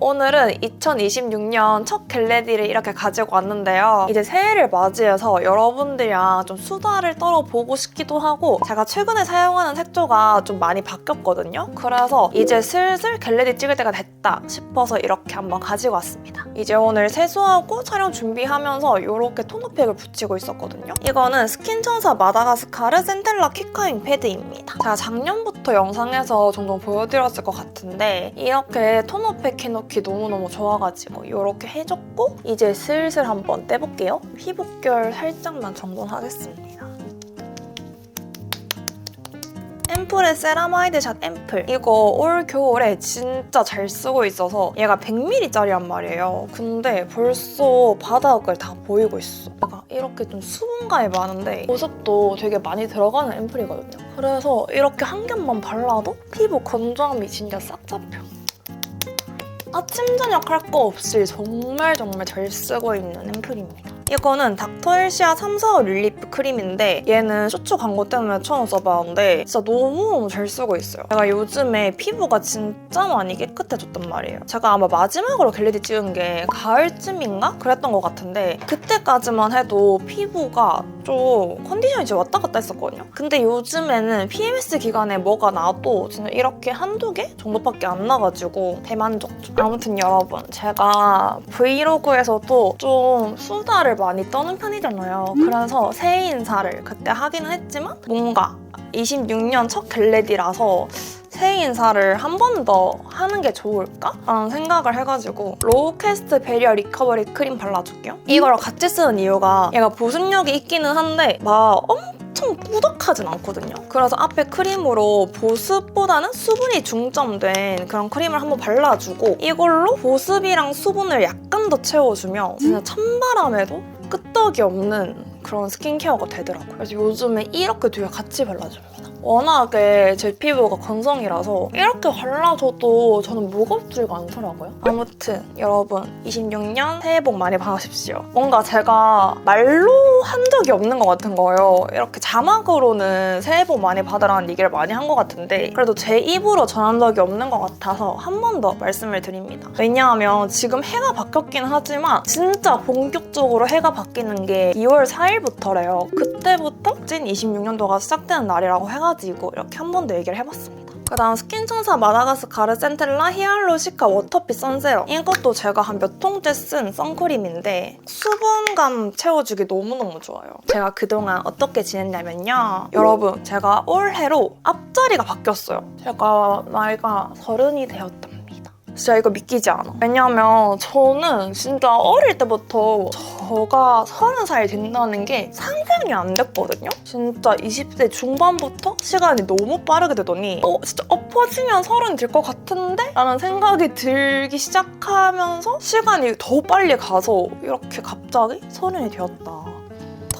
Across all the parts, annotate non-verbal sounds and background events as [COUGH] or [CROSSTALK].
오늘은 2026년 첫 겟레디를 이렇게 가지고 왔는데요. 이제 새해를 맞이해서 여러분들이랑 좀 수다를 떨어보고 싶기도 하고 제가 최근에 사용하는 색조가 좀 많이 바뀌었거든요. 그래서 이제 슬슬 겟레디 찍을 때가 됐다 싶어서 이렇게 한번 가지고 왔습니다. 이제 오늘 세수하고 촬영 준비하면서 이렇게 톤업팩을 붙이고 있었거든요. 이거는 스킨천사 마다가스카르 센텔라 퀵카잉 패드입니다. 제가 작년부터 영상에서 종종 보여드렸을 것 같은데 이렇게 톤업팩 해놓 기 너무너무 좋아가지고 이렇게 해줬고 이제 슬슬 한번 떼볼게요. 피부결 살짝만 정돈하겠습니다. 앰플의 세라마이드 샷 앰플. 이거 올 겨울에 진짜 잘 쓰고 있어서 얘가 100ml짜리란 말이에요. 근데 벌써 바닥을 다 보이고 있어. 얘가 이렇게 좀 수분감이 많은데 보습도 되게 많이 들어가는 앰플이거든요. 그래서 이렇게 한 겹만 발라도 피부 건조함이 진짜 싹 잡혀 아침 저녁 할 거 없이 정말 정말 잘 쓰고 있는 앰플입니다. 이거는 닥터엘시아 3, 4, 5 릴리프 크림인데 얘는 쇼츠 광고 때문에 처음 써봤는데 진짜 너무너무 잘 쓰고 있어요. 제가 요즘에 피부가 진짜 많이 깨끗해졌단 말이에요. 제가 아마 마지막으로 겟레디 찍은 게 가을쯤인가? 그랬던 것 같은데 그때까지만 해도 피부가 좀 컨디션이 진짜 왔다 갔다 했었거든요. 근데 요즘에는 PMS 기간에 뭐가 나도 진짜 이렇게 한두 개 정도밖에 안 나가지고 대만족. 아무튼 여러분 제가 브이로그에서도 좀 수다를 많이 떠는 편이잖아요. 그래서 새해 인사를 그때 하기는 했지만 뭔가 26년 첫 겟레디라서 새해 인사를 한 번 더 하는 게 좋을까? 라는 생각을 해가지고 로우 캐스트 베리어 리커버리 크림 발라줄게요. 이거랑 같이 쓰는 이유가 얘가 보습력이 있기는 한데 막 엄청 꾸덕하진 않거든요. 그래서 앞에 크림으로 보습보다는 수분이 중점된 그런 크림을 한번 발라주고 이걸로 보습이랑 수분을 약간 더 채워주면 진짜 찬바람에도 끄떡이 없는 그런 스킨케어가 되더라고요. 그래서 요즘에 이렇게 두 개 같이 발라줍니다. 워낙에 제 피부가 건성이라서 이렇게 발라줘도 저는 무겁지가 않더라고요. 아무튼 여러분 26년 새해 복 많이 받으십시오. 뭔가 제가 말로 한 적이 없는 것 같은 거예요. 이렇게 자막으로는 새해 복 많이 받으라는 얘기를 많이 한 것 같은데 그래도 제 입으로 전한 적이 없는 것 같아서 한 번 더 말씀을 드립니다. 왜냐하면 지금 해가 바뀌었긴 하지만 진짜 본격적으로 해가 바뀌는 게 2월 4일부터래요. 그때부터 찐 26년도가 시작되는 날이라고 해가지고 이렇게 한 번 더 얘기를 해봤습니다. 그 다음 스킨천사 마다가스카르 센텔라 히알루시카 워터핏 선세럼 이것도 제가 한 몇 통째 쓴 선크림인데 수분감 채워주기 너무너무 좋아요. 제가 그동안 어떻게 지냈냐면요. 여러분 제가 올해로 앞자리가 바뀌었어요. 제가 나이가 서른이 되었답니다. 진짜 이거 믿기지 않아. 왜냐면 저는 진짜 어릴 때부터 저가 서른 살 된다는 게 상상이 안 됐거든요. 진짜 20대 중반부터 시간이 너무 빠르게 되더니 어 진짜 엎어지면 서른 될 것 같은데? 라는 생각이 들기 시작하면서 시간이 더 빨리 가서 이렇게 갑자기 서른이 되었다.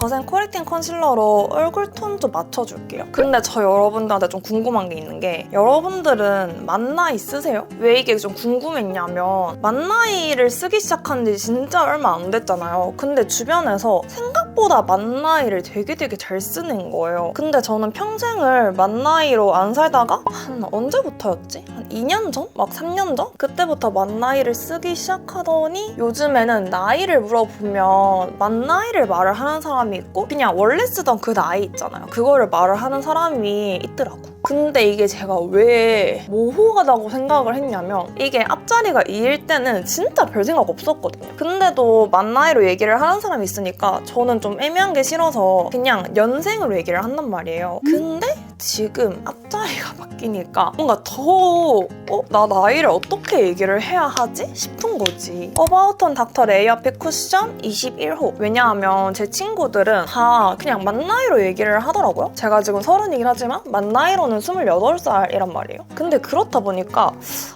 더센 코렉팅 컨실러로 얼굴 톤 좀 맞춰줄게요. 근데 저 여러분들한테 좀 궁금한 게 있는 게 여러분들은 만나이 쓰세요? 왜 이게 좀 궁금했냐면 만나이를 쓰기 시작한 지 진짜 얼마 안 됐잖아요. 근데 주변에서 생각보다 만나이를 되게 되게 잘 쓰는 거예요. 근데 저는 평생을 만나이로 안 살다가 한 언제부터였지? 한 2년 전? 막 3년 전? 그때부터 만나이를 쓰기 시작하더니 요즘에는 나이를 물어보면 만나이를 말을 하는 사람이 있고 그냥 원래 쓰던 그 나이 있잖아요. 그거를 말을 하는 사람이 있더라고. 근데 이게 제가 왜 모호하다고 생각을 했냐면 이게 앞자리가 2일 때는 진짜 별 생각 없었거든요. 근데도 만 나이로 얘기를 하는 사람이 있으니까 저는 좀 애매한 게 싫어서 그냥 연생으로 얘기를 한단 말이에요. 근데 지금 앞자리가 [LAUGHS] 바뀌니까 뭔가 더 어? 나 나이를 어떻게 얘기를 해야 하지? 싶은 거지. 어바우턴 닥터 레이어핏 쿠션 21호. 왜냐하면 제 친구들 은 다 그냥 만 나이로 얘기를 하더라고요. 제가 지금 서른이긴 하지만 만 나이로는 28살이란 말이에요. 근데 그렇다 보니까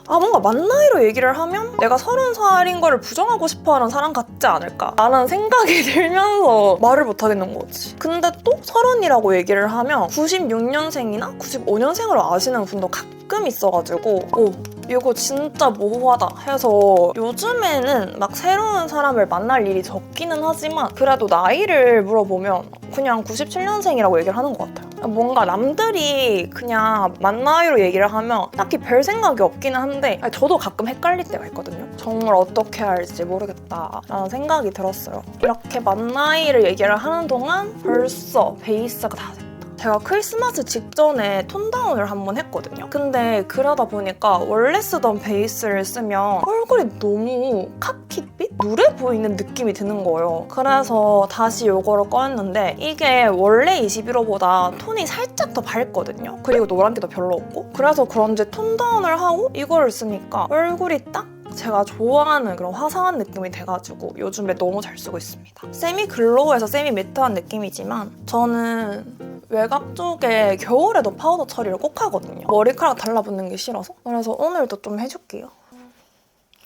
아 뭔가 만 나이로 얘기를 하면 내가 서른 살인 거를 부정하고 싶어하는 사람 같지 않을까 라는 생각이 [LAUGHS] 들면서 말을 못 하겠는 거지. 근데 또 서른이라고 얘기를 하면 96년생이나 95년생으로 아시는 분도 가끔 있어가지고 오 이거 진짜 모호하다 해서 요즘에는 막 새로운 사람을 만날 일이 적기는 하지만 그래도 나이를 물어보면 그냥 97년생이라고 얘기를 하는 것 같아요. 뭔가 남들이 그냥 만나이로 얘기를 하면 딱히 별 생각이 없기는 한데 저도 가끔 헷갈릴 때가 있거든요. 정말 어떻게 할지 모르겠다라는 생각이 들었어요. 이렇게 만나이를 얘기를 하는 동안 벌써 베이스가 다. 제가 크리스마스 직전에 톤다운을 한번 했거든요. 근데 그러다 보니까 원래 쓰던 베이스를 쓰면 얼굴이 너무 카키빛? 누래 보이는 느낌이 드는 거예요. 그래서 다시 이거를 꺼냈는데 이게 원래 21호보다 톤이 살짝 더 밝거든요. 그리고 노란기도 별로 없고. 그래서 그런지 톤다운을 하고 이거를 쓰니까 얼굴이 딱 제가 좋아하는 그런 화사한 느낌이 돼가지고 요즘에 너무 잘 쓰고 있습니다. 세미 글로우에서 세미 매트한 느낌이지만 저는 외곽 쪽에 겨울에도 파우더 처리를 꼭 하거든요. 머리카락 달라붙는 게 싫어서. 그래서 오늘도 좀 해줄게요.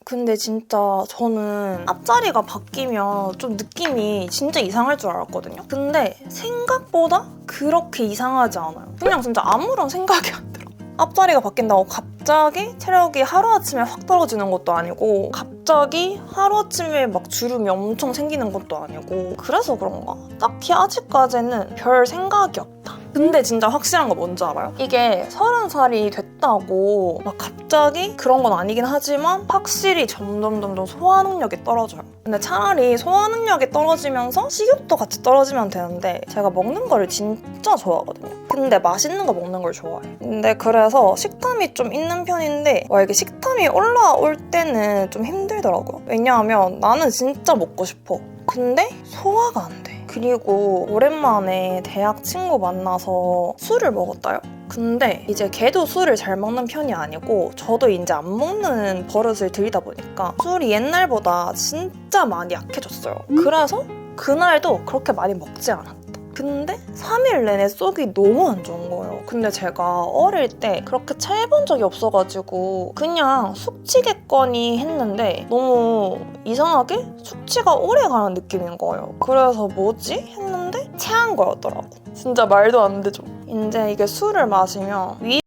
근데 진짜 저는 앞자리가 바뀌면 좀 느낌이 진짜 이상할 줄 알았거든요. 근데 생각보다 그렇게 이상하지 않아요. 그냥 진짜 아무런 생각이 안. 앞자리가 바뀐다고 갑자기 체력이 하루아침에 확 떨어지는 것도 아니고 갑자기 하루아침에 막 주름이 엄청 생기는 것도 아니고 그래서 그런가? 딱히 아직까지는 별 생각이 없다. 근데 진짜 확실한 거 뭔지 알아요? 이게 서른 살이 됐다고 막 갑자기 그런 건 아니긴 하지만 확실히 점점 점점 소화 능력이 떨어져요. 근데 차라리 소화 능력이 떨어지면서 식욕도 같이 떨어지면 되는데 제가 먹는 거를 진짜 좋아하거든요. 근데 맛있는 거 먹는 걸 좋아해. 근데 그래서 식탐이 좀 있는 편인데 와 이게 식탐이 올라올 때는 좀 힘들더라고요. 왜냐하면 나는 진짜 먹고 싶어. 근데 소화가 안 돼. 그리고 오랜만에 대학 친구 만나서 술을 먹었다요. 근데 이제 걔도 술을 잘 먹는 편이 아니고 저도 이제 안 먹는 버릇을 들이다 보니까 술이 옛날보다 진짜 많이 약해졌어요. 그래서 그날도 그렇게 많이 먹지 않았다. 근데 3일 내내 속이 너무 안 좋은 거예요. 근데 제가 어릴 때 그렇게 체해본 적이 없어가지고 그냥 숙취겠거니 했는데 너무 이상하게 숙취가 오래 가는 느낌인 거예요. 그래서 뭐지? 했는데 체한 거였더라고. 진짜 말도 안 되죠. 이제 이게 술을 마시면 위이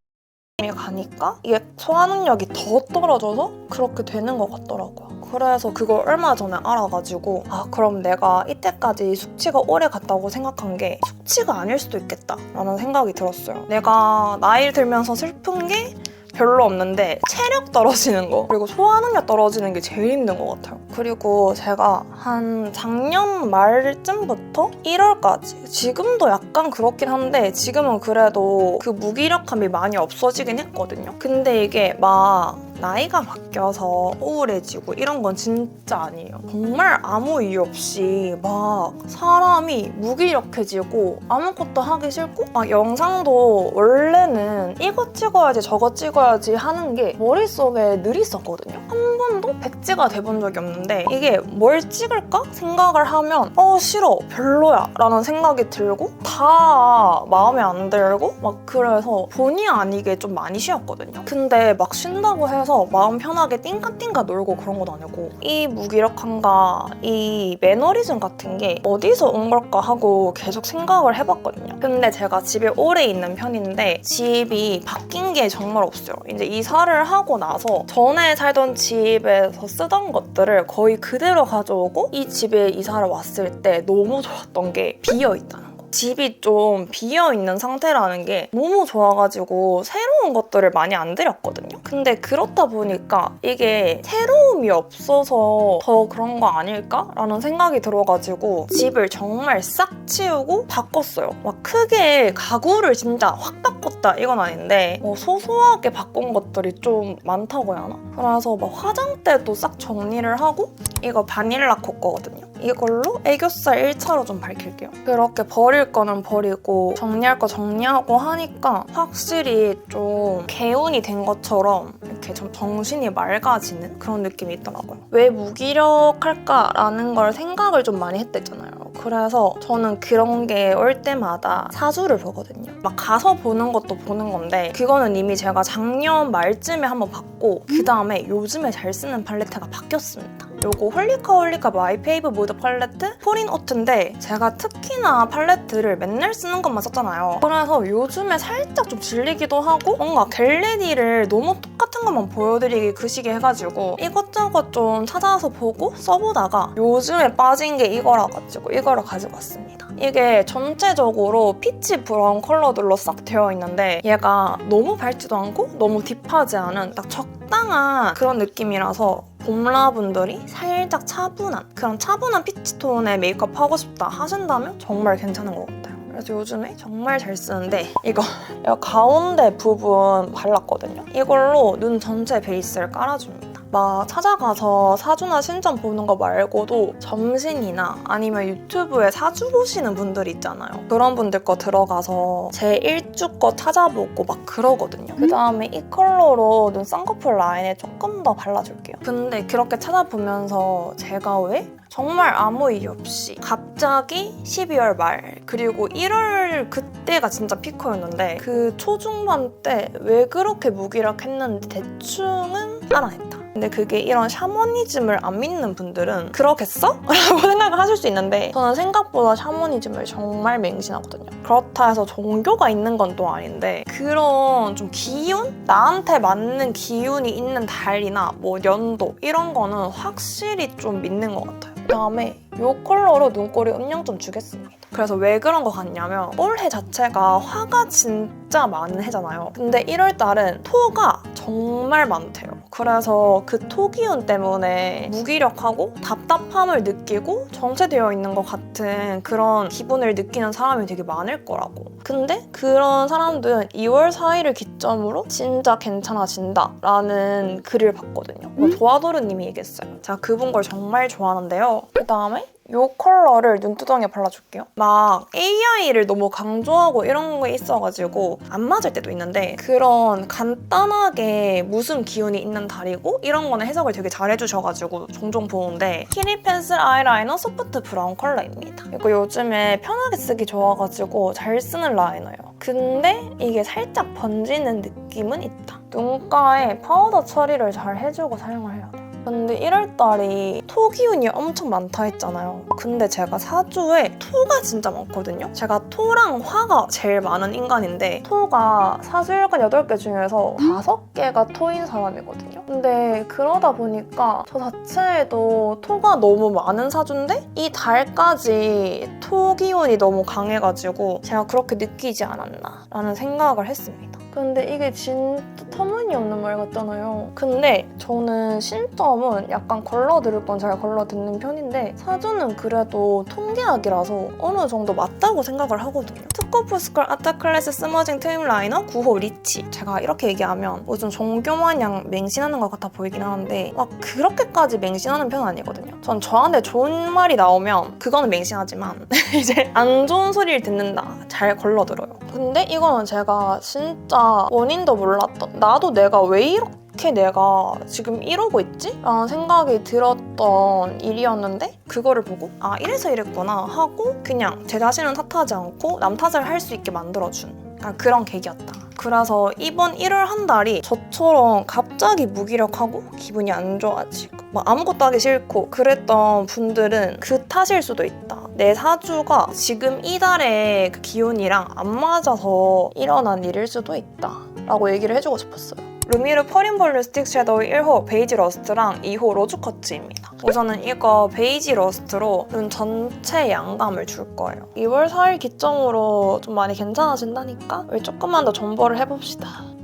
가니까 이게 소화 능력이 더 떨어져서 그렇게 되는 것 같더라고요. 그래서 그걸 얼마 전에 알아가지고 아 그럼 내가 이때까지 숙취가 오래 갔다고 생각한 게 숙취가 아닐 수도 있겠다 라는 생각이 들었어요. 내가 나이 들면서 슬픈 게 별로 없는데 체력 떨어지는 거 그리고 소화 능력 떨어지는 게 제일 힘든 것 같아요. 그리고 제가 한 작년 말쯤부터 1월까지 지금도 약간 그렇긴 한데 지금은 그래도 그 무기력함이 많이 없어지긴 했거든요. 근데 이게 막 나이가 바뀌어서 우울해지고 이런 건 진짜 아니에요. 정말 아무 이유 없이 막 사람이 무기력해지고 아무것도 하기 싫고 막 영상도 원래는 이거 찍어야지 저거 찍어야지 하는 게 머릿속에 늘 있었거든요. 한 번도 백지가 돼본 적이 없는데 이게 뭘 찍을까 생각을 하면 어 싫어 별로야 라는 생각이 들고 다 마음에 안 들고 막 그래서 본의 아니게 좀 많이 쉬었거든요. 근데 막 쉰다고 해서 마음 편하게 띵까띵까 놀고 그런 건 아니고 이 무기력함과 이 매너리즘 같은 게 어디서 온 걸까 하고 계속 생각을 해봤거든요. 근데 제가 집에 오래 있는 편인데 집이 바뀐 게 정말 없어요. 이제 이사를 하고 나서 전에 살던 집에서 쓰던 것들을 거의 그대로 가져오고 이 집에 이사를 왔을 때 너무 좋았던 게 비어 있다는 거. 집이 좀 비어 있는 상태라는 게 너무 좋아가지고 새로운 것들을 많이 안 들였거든요. 근데 그렇다 보니까 이게 새로움이 없어서 더 그런 거 아닐까라는 생각이 들어가지고 집을 정말 싹 치우고 바꿨어요. 막 크게 가구를 진짜 확 바꿨다 이건 아닌데 뭐 소소하게 바꾼 것들이 좀 많다고 해야 하나? 그래서 막 화장대도 싹 정리를 하고 이거 바닐라 코 거거든요. 이걸로 애교살 1차로 좀 밝힐게요. 그렇게 버릴 거는 버리고 정리할 거 정리하고 하니까 확실히 좀 개운이 된 것처럼 이렇게 좀 정신이 맑아지는 그런 느낌이 있더라고요. 왜 무기력할까라는 걸 생각을 좀 많이 했댔잖아요. 그래서 저는 그런 게 올 때마다 사주를 보거든요. 막 가서 보는 것도 보는 건데 그거는 이미 제가 작년 말쯤에 한번 봤고 그 다음에 요즘에 잘 쓰는 팔레트가 바뀌었습니다. 요거 홀리카 홀리카 마이 페이브 무드 팔레트 포린 오트인데 제가 특히나 팔레트를 맨날 쓰는 것만 썼잖아요. 그래서 요즘에 살짝 좀 질리기도 하고 뭔가 겟레디를 너무 똑같은 것만 보여드리기 그 시기 해가지고 이것저것 좀 찾아서 보고 써보다가 요즘에 빠진 게 이거라 가지고 이거를 가지고 왔습니다. 이게 전체적으로 피치 브라운 컬러들로 싹 되어 있는데 얘가 너무 밝지도 않고 너무 딥하지 않은 딱 적당한 그런 느낌이라서 봄라분들이 살짝 차분한 그런 차분한 피치톤의 메이크업 하고 싶다 하신다면 정말 괜찮은 것 같아요. 그래서 요즘에 정말 잘 쓰는데 이거 [LAUGHS] 가운데 부분 발랐거든요. 이걸로 눈 전체 베이스를 깔아줍니다. 막 찾아가서 사주나 신점 보는 거 말고도 점심이나 아니면 유튜브에 사주 보시는 분들 있잖아요. 그런 분들 거 들어가서 제 일주 거 찾아보고 막 그러거든요. 그 다음에 이 컬러로 눈 쌍꺼풀 라인에 조금 더 발라줄게요. 근데 그렇게 찾아보면서 제가 왜 정말 아무 이유 없이 갑자기 12월 말 그리고 1월 그때가 진짜 피커였는데 그 초중반 때 왜 그렇게 무기력했는지 대충은 알아냈다. 근데 그게 이런 샤머니즘을 안 믿는 분들은 그렇겠어? [LAUGHS] 라고 생각을 하실 수 있는데 저는 생각보다 샤머니즘을 정말 맹신하거든요. 그렇다 해서 종교가 있는 건 또 아닌데 그런 좀 기운? 나한테 맞는 기운이 있는 달이나 뭐 연도 이런 거는 확실히 좀 믿는 것 같아요. 그다음에 이 컬러로 눈꼬리 음영 좀 주겠습니다. 그래서 왜 그런 거 같냐면 올해 자체가 화가 진짜 많은 해잖아요. 근데 1월 달은 토가 정말 많대요. 그래서 그 토 기운 때문에 무기력하고 답답함을 느끼고 정체되어 있는 것 같은 그런 기분을 느끼는 사람이 되게 많을 거라고. 근데 그런 사람들은 2월 4일을 기점으로 진짜 괜찮아진다 라는 글을 봤거든요. 뭐 도와도르님이 얘기했어요. 제가 그분 걸 정말 좋아하는데요. 그 다음에 이 컬러를 눈두덩이에 발라줄게요. 막 AI를 너무 강조하고 이런 거 있어가지고 안 맞을 때도 있는데 그런 간단하게 무슨 기운이 있는 달이고 이런 거는 해석을 되게 잘 해주셔가지고 종종 보는데 키리 펜슬 아이라이너 소프트 브라운 컬러입니다. 이거 요즘에 편하게 쓰기 좋아가지고 잘 쓰는 라이너예요. 근데 이게 살짝 번지는 느낌은 있다. 눈가에 파우더 처리를 잘 해주고 사용을 해야 돼요. 근데 1월달이 토 기운이 엄청 많다 했잖아요. 근데 제가 사주에 토가 진짜 많거든요. 제가 토랑 화가 제일 많은 인간인데 토가 사주일간 8개 중에서 5개가 토인 사람이거든요. 근데 그러다 보니까 저 자체에도 토가 너무 많은 사주인데 이 달까지 토 기운이 너무 강해가지고 제가 그렇게 느끼지 않았나 라는 생각을 했습니다. 근데 이게 진짜 터무니없는 말 같잖아요. 근데 저는 신점은 약간 걸러 들을 건 잘 걸러 듣는 편인데 사주는 그래도 통계학이라서 어느 정도 맞다고 생각을 하거든요. 투코프스컬 아타클래스 스머징 트임 라이너 9호 리치 제가 이렇게 얘기하면 무슨 종교 마냥 맹신하는 것 같아 보이긴 하는데 막 그렇게까지 맹신하는 편은 아니거든요. 전 저한테 좋은 말이 나오면 그거는 맹신하지만 [LAUGHS] 이제 안 좋은 소리를 듣는다 잘 걸러 들어요. 근데 이거는 제가 진짜 원인도 몰랐던 나도 내가 왜 이렇게 내가 지금 이러고 있지? 라는 생각이 들었던 일이었는데 그거를 보고 아 이래서 이랬구나 하고 그냥 제 자신은 탓하지 않고 남 탓을 할 수 있게 만들어준 약간 그런 계기였다. 그래서 이번 1월 한 달이 저처럼 갑자기 무기력하고 기분이 안 좋아지고 막 아무것도 하기 싫고 그랬던 분들은 그 탓일 수도 있다. 내 사주가 지금 이 달의 그 기운이랑 안 맞아서 일어난 일일 수도 있다. 라고 얘기를 해주고 싶었어요. 루미르 퍼린볼루 스틱 섀도우 1호 베이지 러스트랑 2호 로즈 커츠입니다. 우선은 이거 베이지 러스트로 눈 전체 양감을 줄 거예요. 2월 4일 기점으로 좀 많이 괜찮아진다니까 우리 조금만 더 존버를 해봅시다.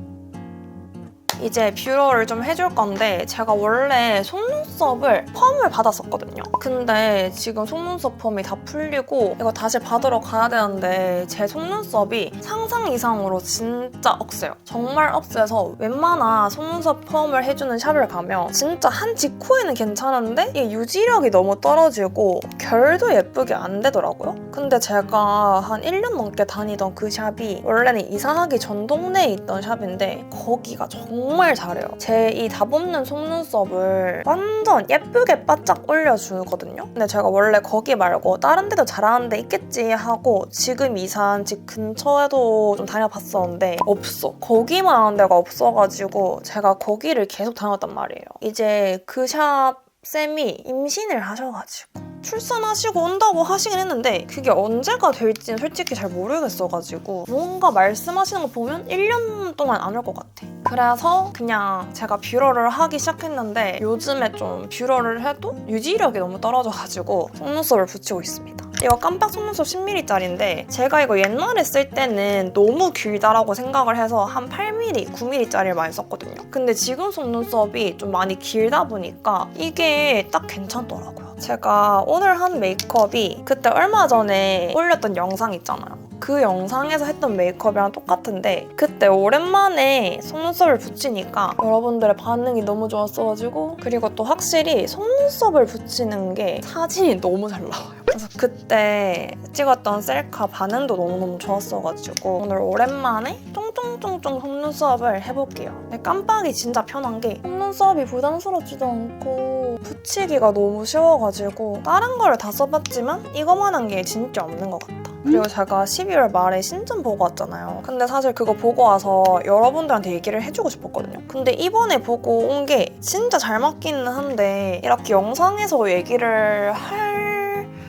이제 뷰러를 좀 해줄 건데 제가 원래 속눈썹을 펌을 받았었거든요. 근데 지금 속눈썹 펌이 다 풀리고 이거 다시 받으러 가야 되는데 제 속눈썹이 상상 이상으로 진짜 억세요. 정말 억세서 웬만한 속눈썹 펌을 해주는 샵을 가면 진짜 한 직후에는 괜찮은데 이게 유지력이 너무 떨어지고 결도 예쁘게 안 되더라고요. 근데 제가 한 1년 넘게 다니던 그 샵이 원래는 이사하기 전 동네에 있던 샵인데 거기가 정말 잘해요. 제 이 답 없는 속눈썹을 완전 예쁘게 바짝 올려주거든요. 근데 제가 원래 거기 말고 다른 데도 잘하는 데 있겠지 하고 지금 이사한 집 근처에도 좀 다녀봤었는데 없어. 거기만 하는 데가 없어가지고 제가 거기를 계속 다녔단 말이에요. 이제 그 샵 쌤이 임신을 하셔가지고 출산하시고 온다고 하시긴 했는데 그게 언제가 될지는 솔직히 잘 모르겠어가지고 뭔가 말씀하시는 거 보면 1년 동안 안올것 같아. 그래서 그냥 제가 뷰러를 하기 시작했는데 요즘에 좀 뷰러를 해도 유지력이 너무 떨어져가지고 속눈썹을 붙이고 있습니다. 이거 깜빡 속눈썹 10mm짜리인데 제가 이거 옛날에 쓸 때는 너무 길다라고 생각을 해서 한 8mm, 9mm짜리를 많이 썼거든요. 근데 지금 속눈썹이 좀 많이 길다 보니까 이게 딱 괜찮더라고요. 제가 오늘 한 메이크업이 그때 얼마 전에 올렸던 영상 있잖아요. 그 영상에서 했던 메이크업이랑 똑같은데 그때 오랜만에 속눈썹을 붙이니까 여러분들의 반응이 너무 좋았어가지고 그리고 또 확실히 속눈썹을 붙이는 게 사진이 너무 잘 나와요. 그래서 그때 찍었던 셀카 반응도 너무너무 좋았어가지고 오늘 오랜만에 쫑쫑쫑쫑 속눈썹을 해볼게요. 근데 깜빡이 진짜 편한 게 속눈썹이 부담스럽지도 않고 붙이기가 너무 쉬워가지고 다른 거를 다 써봤지만 이거만 한 게 진짜 없는 것 같아. 그리고 제가 12월 말에 신점 보고 왔잖아요. 근데 사실 그거 보고 와서 여러분들한테 얘기를 해주고 싶었거든요. 근데 이번에 보고 온 게 진짜 잘 맞기는 한데 이렇게 영상에서 얘기를 할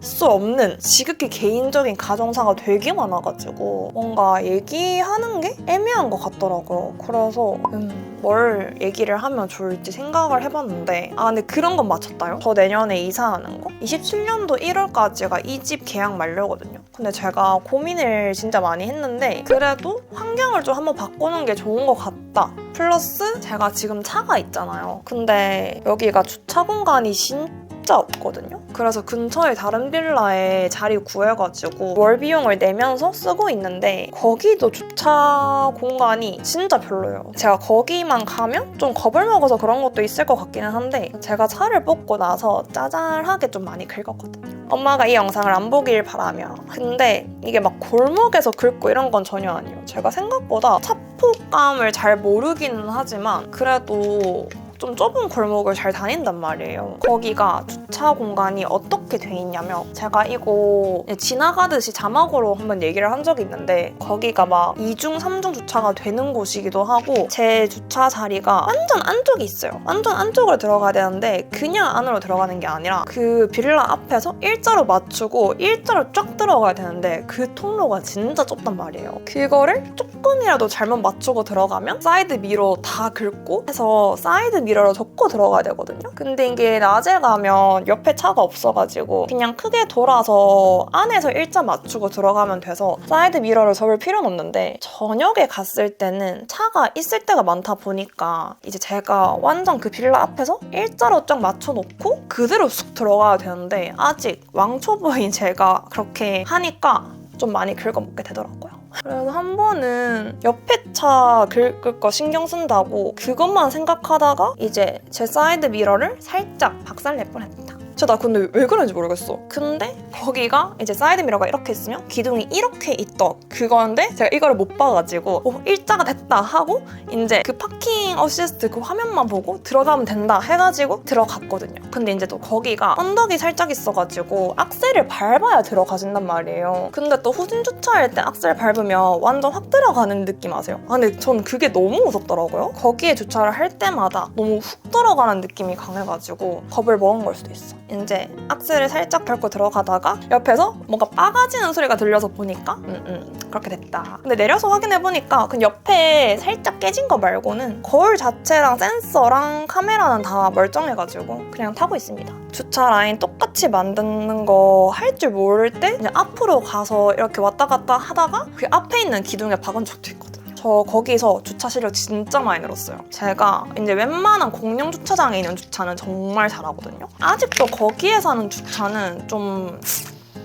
수 없는 지극히 개인적인 가정사가 되게 많아가지고 뭔가 얘기하는 게 애매한 것 같더라고요. 그래서 음, 뭘 얘기를 하면 좋을지 생각을 해봤는데 아 근데 그런 건 맞췄다요. 저 내년에 이사하는 거 27년도 1월까지가 이 집 계약 만료거든요. 근데 제가 고민을 진짜 많이 했는데 그래도 환경을 좀 한번 바꾸는 게 좋은 것 같다. 플러스 제가 지금 차가 있잖아요. 근데 여기가 주차 공간이 진짜 없거든요. 그래서 근처에 다른 빌라에 자리 구해가지고 월 비용을 내면서 쓰고 있는데 거기도 주차 공간이 진짜 별로예요. 제가 거기만 가면 좀 겁을 먹어서 그런 것도 있을 것 같기는 한데 제가 차를 뽑고 나서 짜잘하게 좀 많이 긁었거든요. 엄마가 이 영상을 안 보길 바라며 근데 이게 막 골목에서 긁고 이런 건 전혀 아니에요. 제가 생각보다 차폭감을 잘 모르기는 하지만 그래도 좀 좁은 골목을 잘 다닌단 말이에요. 거기가 주차 공간이 어떻게 돼 있냐면 제가 이거 지나가듯이 자막으로 한번 얘기를 한 적이 있는데 거기가 막 2중, 3중 주차가 되는 곳이기도 하고 제 주차 자리가 완전 안쪽에 있어요. 완전 안쪽으로 들어가야 되는데 그냥 안으로 들어가는 게 아니라 그 빌라 앞에서 일자로 맞추고 일자로 쫙 들어가야 되는데 그 통로가 진짜 좁단 말이에요. 그거를 조금이라도 잘못 맞추고 들어가면 사이드 미러 다 긁고 해서 사이드 미러로 접고 들어가야 되거든요. 근데 이게 낮에 가면 옆에 차가 없어가지고 그냥 크게 돌아서 안에서 일자 맞추고 들어가면 돼서 사이드 미러를 접을 필요는 없는데 저녁에 갔을 때는 차가 있을 때가 많다 보니까 이제 제가 완전 그 빌라 앞에서 일자로 쫙 맞춰놓고 그대로 쑥 들어가야 되는데 아직 왕초보인 제가 그렇게 하니까 좀 많이 긁어먹게 되더라고요. 그래서 한 번은 옆에 차 긁을 거 신경 쓴다고 그것만 생각하다가 이제 제 사이드 미러를 살짝 박살 낼 뻔했다. 진짜 나 근데 왜 그런지 모르겠어. 근데 거기가 이제 사이드 미러가 이렇게 있으면 기둥이 이렇게 있던 그건데 제가 이거를 못 봐가지고 오 일자가 됐다 하고 이제 그 파킹 어시스트 그 화면만 보고 들어가면 된다 해가지고 들어갔거든요. 근데 이제 또 거기가 언덕이 살짝 있어가지고 악셀을 밟아야 들어가진단 말이에요. 근데 또 후진 주차할 때 악셀 밟으면 완전 확 들어가는 느낌 아세요? 아 근데 전 그게 너무 무섭더라고요. 거기에 주차를 할 때마다 너무 훅 들어가는 느낌이 강해가지고 겁을 먹은 걸 수도 있어. 이제 악셀을 살짝 밟고 들어가다가 옆에서 뭔가 빠가지는 소리가 들려서 보니까 음, 음, 그렇게 됐다. 근데 내려서 확인해 보니까 그 옆에 살짝 깨진 거 말고는 거울 자체랑 센서랑 카메라는 다 멀쩡해가지고 그냥 타고 있습니다. 주차 라인 똑같이 만드는 거 할 줄 모를 때 그냥 앞으로 가서 이렇게 왔다 갔다 하다가 그 앞에 있는 기둥에 박은 적도 있거든요. 저 거기서 주차 실력 진짜 많이 늘었어요. 제가 이제 웬만한 공영 주차장에 있는 주차는 정말 잘하거든요. 아직도 거기에 사는 주차는 좀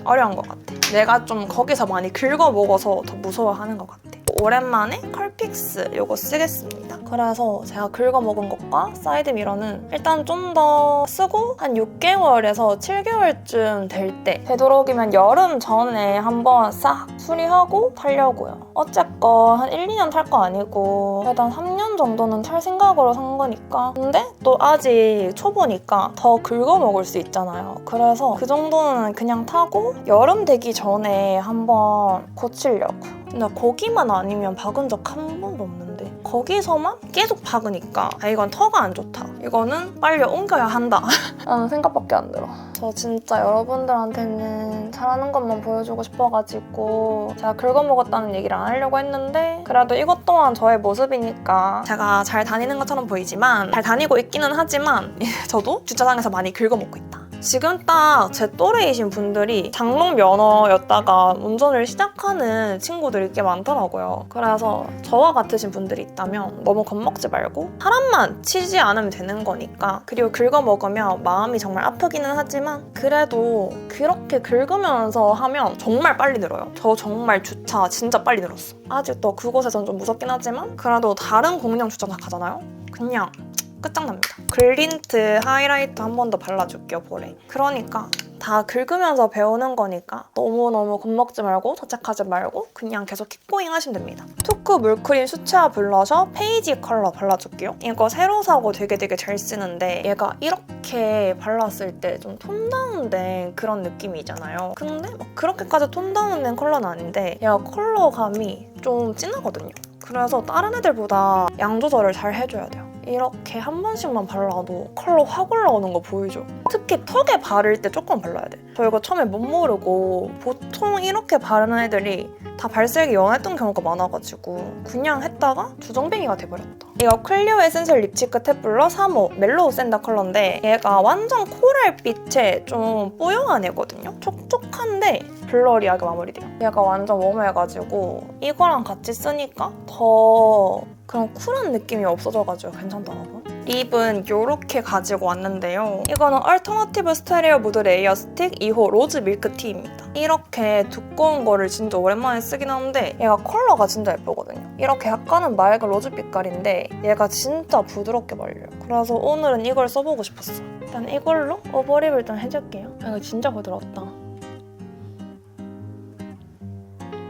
어려운 것 같아. 내가 좀 거기서 많이 긁어 먹어서 더 무서워하는 것 같아. 오랜만에 컬픽스 이거 쓰겠습니다. 그래서 제가 긁어 먹은 것과 사이드 미러는 일단 좀 더 쓰고 한 6개월에서 7개월쯤 될 때 되도록이면 여름 전에 한번 싹 수리하고 타려고요. 어쨌건 한 1, 2년 탈 거 아니고 일단 3년 정도는 탈 생각으로 산 거니까 근데 또 아직 초보니까 더 긁어 먹을 수 있잖아요. 그래서 그 정도는 그냥 타고 여름 되기 전에 한번 고치려고. 근데 거기만 아니면 박은 적 한 번도 없는데 거기서만 계속 박으니까 아 이건 터가 안 좋다. 이거는 빨리 옮겨야 한다. [LAUGHS] 라는 생각밖에 안 들어. 저 진짜 여러분들한테는 잘하는 것만 보여주고 싶어가지고 제가 긁어먹었다는 얘기를 안 하려고 했는데 그래도 이것 또한 저의 모습이니까 제가 잘 다니는 것처럼 보이지만 잘 다니고 있기는 하지만 [LAUGHS] 저도 주차장에서 많이 긁어먹고 있다. 지금 딱 제 또래이신 분들이 장롱 면허였다가 운전을 시작하는 친구들이 꽤 많더라고요. 그래서 저와 같으신 분들이 있다면 너무 겁먹지 말고 사람만 치지 않으면 되는 거니까 그리고 긁어 먹으면 마음이 정말 아프기는 하지만 그래도 그렇게 긁으면서 하면 정말 빨리 늘어요. 저 정말 주차 진짜 빨리 늘었어. 아직도 그곳에선 좀 무섭긴 하지만 그래도 다른 공영 주차장 가잖아요. 그냥 끝장납니다. 글린트 하이라이트 한 번 더 발라줄게요, 볼에. 그러니까 다 긁으면서 배우는 거니까 너무너무 겁먹지 말고 자책하지 말고 그냥 계속 킵고잉 하시면 됩니다. 투크 물크림 수채화 블러셔 페이지 컬러 발라줄게요. 이거 새로 사고 되게 되게 잘 쓰는데 얘가 이렇게 발랐을 때 좀 톤 다운된 그런 느낌이잖아요. 근데 막 그렇게까지 톤 다운된 컬러는 아닌데 얘가 컬러감이 좀 진하거든요. 그래서 다른 애들보다 양 조절을 잘 해줘야 돼요. 이렇게 한 번씩만 발라도 컬러 확 올라오는 거 보이죠? 특히 턱에 바를 때 조금 발라야 돼. 저 이거 처음에 못 모르고 보통 이렇게 바르는 애들이 다 발색이 연했던 경우가 많아가지고 그냥 했다가 주정뱅이가 돼버렸다. 이거 클리오 에센셜 립치크 탭 블러 3호 멜로우 샌다 컬러인데 얘가 완전 코랄빛에 좀 뽀용한 애거든요. 촉촉한데 블러리하게 마무리돼요. 얘가 완전 웜해가지고 이거랑 같이 쓰니까 더 그런 쿨한 느낌이 없어져가지고 괜찮더라고요. 립은 이렇게 가지고 왔는데요. 이거는 얼터너티브 스테레오 무드 레이어 스틱 2호 로즈 밀크티입니다. 이렇게 두꺼운 거를 진짜 오랜만에 쓰긴 하는데 얘가 컬러가 진짜 예쁘거든요. 이렇게 약간은 맑은 로즈 빛깔인데 얘가 진짜 부드럽게 말려요. 그래서 오늘은 이걸 써보고 싶었어. 일단 이걸로 오버립을 좀 해줄게요. 아, 이거 진짜 부드럽다.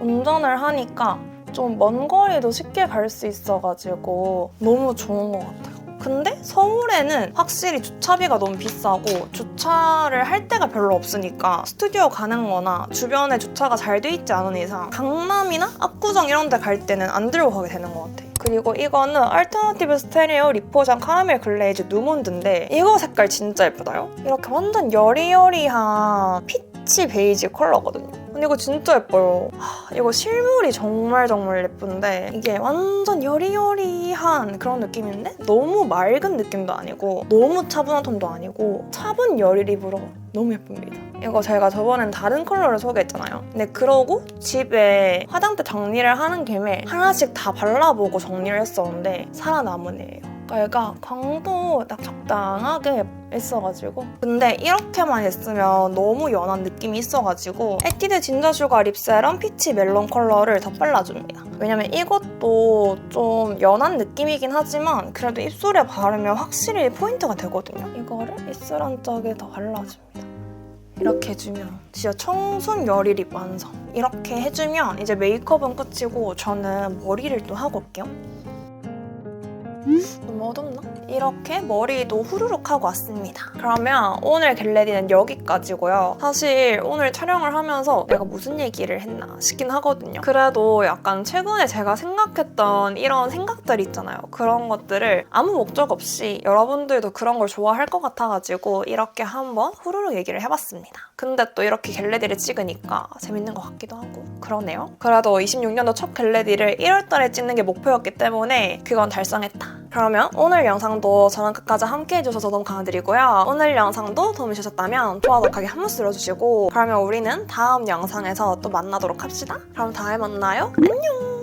운전을 하니까 좀 먼 거리도 쉽게 갈 수 있어가지고 너무 좋은 것 같아요. 근데 서울에는 확실히 주차비가 너무 비싸고 주차를 할 데가 별로 없으니까 스튜디오 가는 거나 주변에 주차가 잘 돼 있지 않은 이상 강남이나 압구정 이런 데 갈 때는 안 들고 가게 되는 것 같아. 그리고 이거는 얼터너티브 스테레오 리포션 카라멜 글레이즈 누몬드인데 이거 색깔 진짜 예쁘다요? 이렇게 완전 여리여리한 피치 베이지 컬러거든요. 근데 이거 진짜 예뻐요. 하, 이거 실물이 정말 정말 예쁜데 이게 완전 여리여리한 그런 느낌인데 너무 맑은 느낌도 아니고 너무 차분한 톤도 아니고 차분 여리립으로 너무 예쁩니다. 이거 제가 저번엔 다른 컬러를 소개했잖아요. 근데 그러고 집에 화장대 정리를 하는 김에 하나씩 다 발라보고 정리를 했었는데 살아남은 애예요. 그러니까 얘가 광도 딱 적당하게 있어가지고 근데 이렇게만 했으면 너무 연한 느낌이 있어가지고 에뛰드 진저 슈가 립 세럼 피치 멜론 컬러를 더 발라줍니다. 왜냐면 이것도 좀 연한 느낌이긴 하지만 그래도 입술에 바르면 확실히 포인트가 되거든요. 이거를 입술 한쪽에 더 발라줍니다. 이렇게 해주면 진짜 청순 여리립 완성. 이렇게 해주면 이제 메이크업은 끝이고 저는 머리를 또 하고 올게요. 너무 어둡나? 이렇게 머리도 후루룩 하고 왔습니다. 그러면 오늘 겟레디는 여기까지고요. 사실 오늘 촬영을 하면서 내가 무슨 얘기를 했나 싶긴 하거든요. 그래도 약간 최근에 제가 생각했던 이런 생각들 있잖아요. 그런 것들을 아무 목적 없이 여러분들도 그런 걸 좋아할 것 같아가지고 이렇게 한번 후루룩 얘기를 해봤습니다. 근데 또 이렇게 겟레디를 찍으니까 재밌는 것 같기도 하고 그러네요. 그래도 26년도 첫 겟레디를 1월달에 찍는 게 목표였기 때문에 그건 달성했다. 그러면 오늘 영상 도 저랑 끝까지 함께 해주셔서 너무 감사드리고요. 오늘 영상도 도움이 되셨다면 좋아요, 구독하기 한 번씩 눌러주시고 그러면 우리는 다음 영상에서 또 만나도록 합시다. 그럼 다음에 만나요. 안녕!